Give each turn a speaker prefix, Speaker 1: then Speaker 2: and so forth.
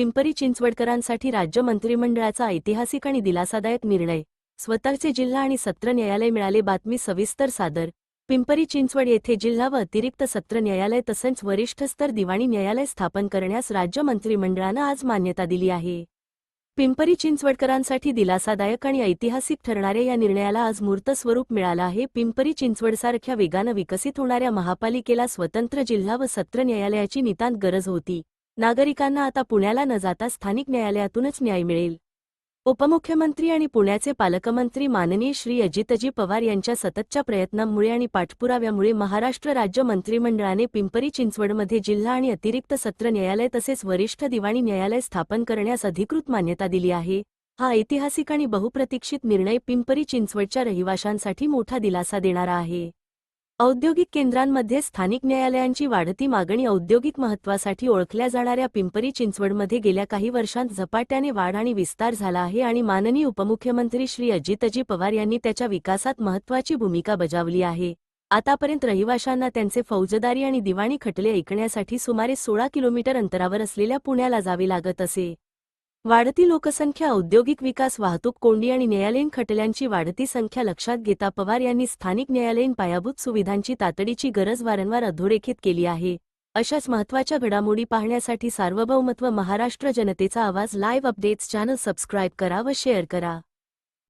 Speaker 1: पिंपरी चिंचवडकरांसाठी राज्य मंत्रिमंडळाचा ऐतिहासिक आणि दिलासादायक निर्णय. स्वतःचे जिल्हा आणि सत्र न्यायालय मिळाले बातमी सविस्तर सादर. पिंपरी चिंचवड येथे जिल्हा व अतिरिक्त सत्र न्यायालय तसंच वरिष्ठ स्तर दिवाणी न्यायालय स्थापन करण्यास राज्य मंत्रिमंडळानं आज मान्यता दिली आहे. पिंपरी चिंचवडकरांसाठी दिलासादायक आणि ऐतिहासिक ठरणाऱ्या या निर्णयाला आज मूर्त स्वरूप मिळालं आहे. पिंपरी चिंचवडसारख्या वेगानं विकसित होणाऱ्या महापालिकेला स्वतंत्र जिल्हा व सत्र न्यायालयाची नितांत गरज होती. नागरिकांना आता पुण्याला न जाता स्थानिक न्यायालयातूनच न्याय मिळेल. उपमुख्यमंत्री आणि पुण्याचे पालकमंत्री माननीय श्री अजितजी पवार यांच्या सततच्या प्रयत्नांमुळे आणि पाठपुराव्यामुळे महाराष्ट्र राज्य मंत्रिमंडळाने पिंपरी चिंचवडमध्ये जिल्हा आणि अतिरिक्त सत्र न्यायालय तसेच वरिष्ठ दिवाणी न्यायालय स्थापन करण्यास अधिकृत मान्यता दिली आहे. हा ऐतिहासिक आणि बहुप्रतीक्षित निर्णय पिंपरी चिंचवडच्या रहिवाशांसाठी मोठा दिलासा देणारा आहे. औद्योगिक केंद्रांमध्ये स्थानिक न्यायालयांची वाढती मागणी औद्योगिक महत्वासाठी ओळखल्या जाणाऱ्या पिंपरी चिंचवडमध्ये गेल्या काही वर्षांत झपाट्याने वाढ आणि विस्तार झाला आहे आणि माननीय उपमुख्यमंत्री श्री अजितजी पवार यांनी त्याच्या विकासात महत्वाची भूमिका बजावली आहे. आतापर्यंत रहिवाशांना त्यांचे फौजदारी आणि दिवाणी खटले ऐकण्यासाठी सुमारे सोळा किलोमीटर अंतरावर असलेल्या पुण्याला जावे लागत असे. वाढती लोकसंख्या औद्योगिक विकास वाहतूक कोंडी आणि न्यायालयीन खटल्यांची वाढती संख्या लक्षात घेता पवार यांनी स्थानिक न्यायालयीन पायाभूत सुविधांची तातडीची गरज वारंवार अधोरेखित केली आहे. अशाच महत्त्वाच्या घडामोडी पाहण्यासाठी सार्वभौमत्व महाराष्ट्र जनतेचा आवाज लाईव्ह अपडेट्स चॅनल सबस्क्राईब करा व शेअर करा.